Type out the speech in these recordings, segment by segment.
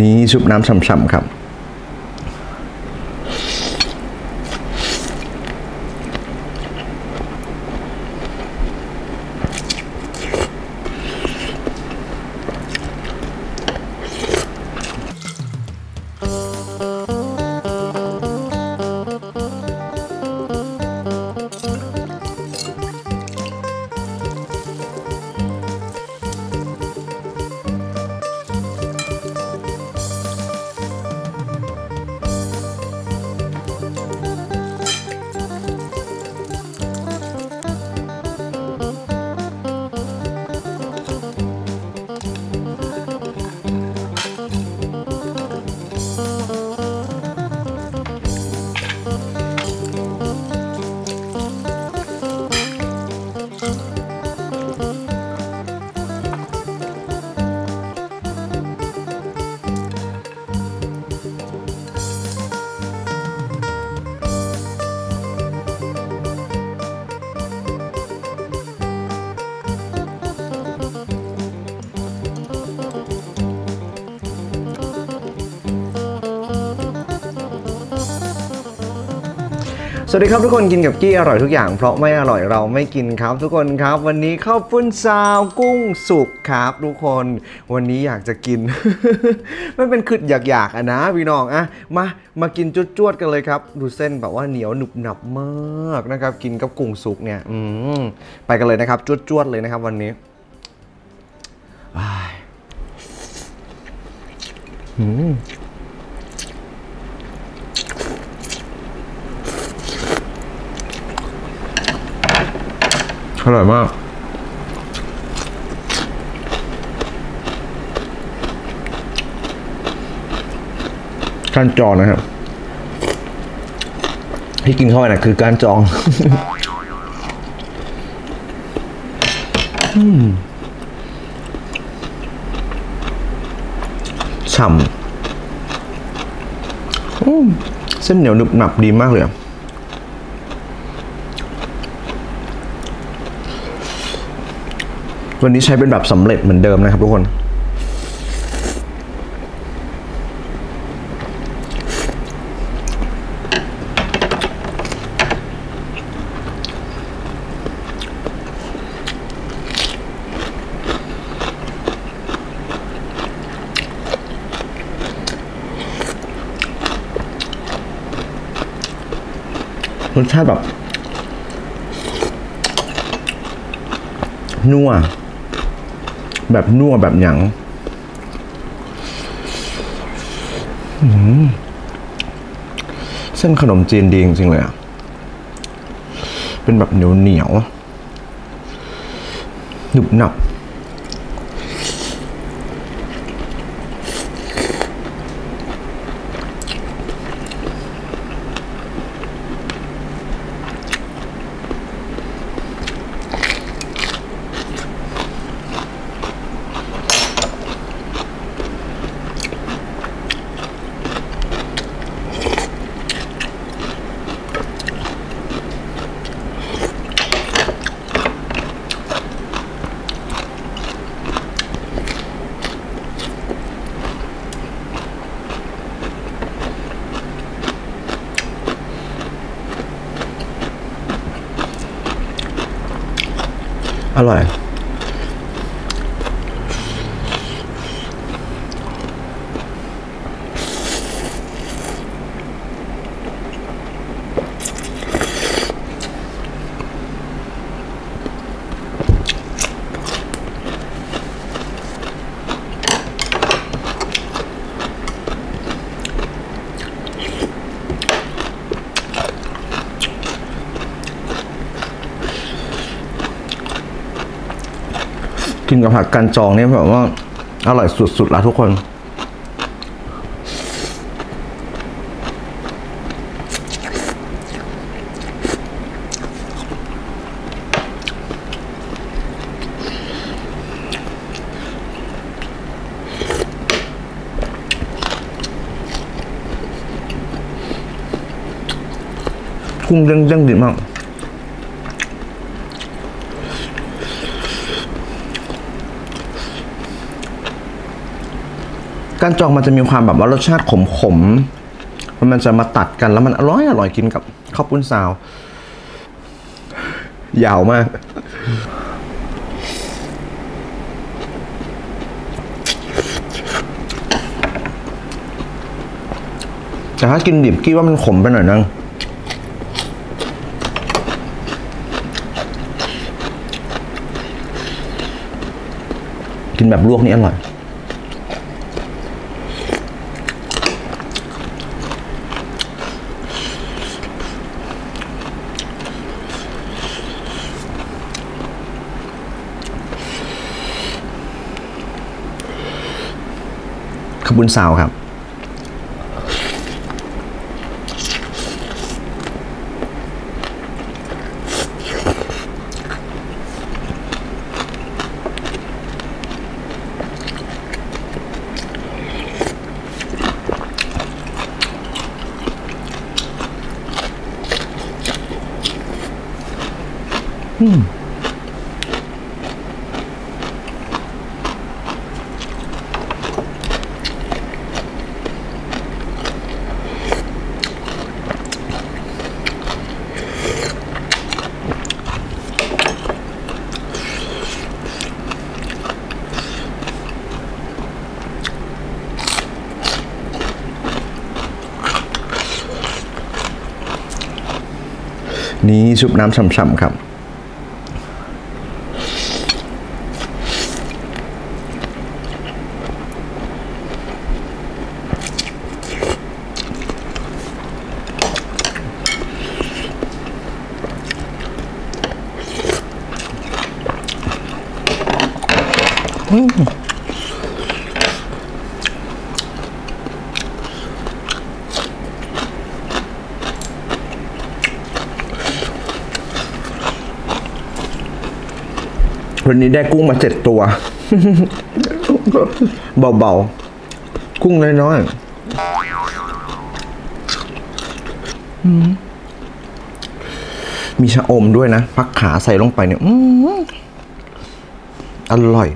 นี้ซุปน้ำฉ่ำๆครับ สวัสดีครับทุกคนกินกับกี้อร่อยทุกอย่าง เพราะไม่อร่อยเราไม่กินครับ ทุกคนครับ วันนี้ข้าวปุ้นซาวกุ้งสุกครับ ทุกคนวันนี้อยากจะกิน มันเป็นขึ้นอยากๆอะนะพี่น้องอะมามากินจวดๆกันเลยครับ ดูเส้นแบบว่าเหนียวหนุบหนับมากนะครับ กินกับกุ้งสุกเนี่ยอืมไปกันเลยนะครับจวดๆเลยนะครับวันนี้อืม ร่อยมาก การจองนะครับ ที่กินเข้าไปนะคือการจองอืมฉ่ำอืมเส้นเหนียวหนึบหนับดีมากเลยอะ วันนี้ใช้เป็นแบบสำเร็จเหมือนเดิมนะครับทุกคน รสชาติแบบนัว แบบนัวแบบหยังเส้นขนมจีนดีจริงๆเลยอะ เป็นแบบเหนียวเหนียวหนุบหนับ อร่อย กับผักกันจองเนี่ยแบบว่าอร่อยสุดๆแล้วทุกคน กุ้งเด้งๆดีมาก ก้านจองมันจะมีความแบบว่ารสชาติขมๆมันจะมาตัดกันแล้วมันอร่อยอร่อยกินกับข้าวปุ้นซาว ยาวมาก แต่ถ้ากินดิบกี้ว่ามันขมไปหน่อยนึงกินแบบลวกนี่อร่อย ขบุญสาวครับ นี่ชุบน้ำฉ่ำๆครับ วันนี้ได้กุ้งมาเจ็ดตัว เบาๆ กุ้งน้อยๆมีชะอมด้วยนะ พักขาใส่ลงไปเนี่ยอร่อย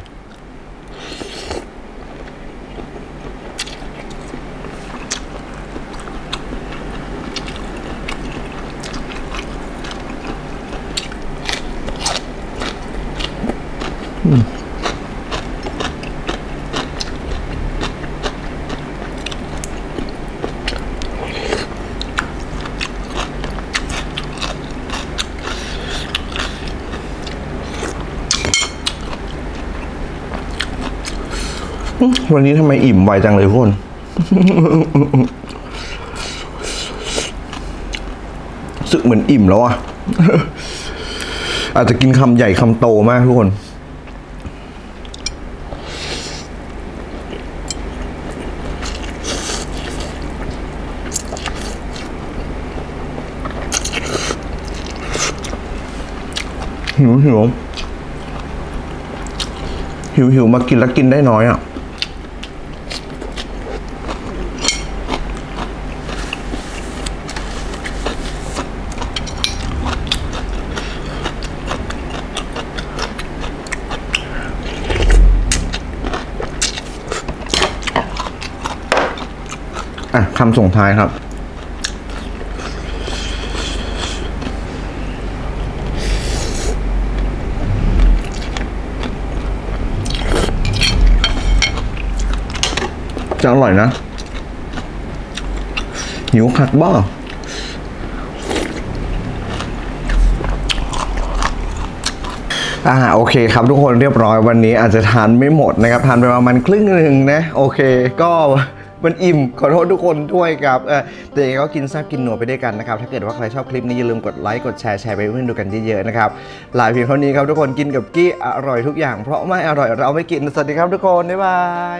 วันนี้ทำไมอิ่มไวจังเลยทุกคนสึกเหมือนอิ่มแล้วอะอาจจะกินคำใหญ่คำโตมากทุกคนหิวหิวหิวหิวมากินแล้วกินได้น้อยอะ คำส่งท้ายครับ จะอร่อยนะ หิวคักบ้าอ่าโอเคครับทุกคนเรียบร้อยวันนี้อาจจะทานไม่หมดนะครับ ทานไปประมาณครึ่งหนึ่งนะ โอเคก็ มันอิ่มขอโทษทุกคนด้วยครับเออแต่ยังไงก็กินแซ่บกินหนัวไปด้วยกันนะครับ ถ้าเกิดว่าใครชอบคลิปนี้อย่าลืมกดไลค์กดแชร์แชร์ไปให้เพื่อนดูกันเยอะๆนะครับลาเพียงเท่านี้ครับทุกคนกินกับกี้อร่อยทุกอย่าง เพราะไม่อร่อยเราไม่กินสวัสดีครับทุกคนบ๊ายบาย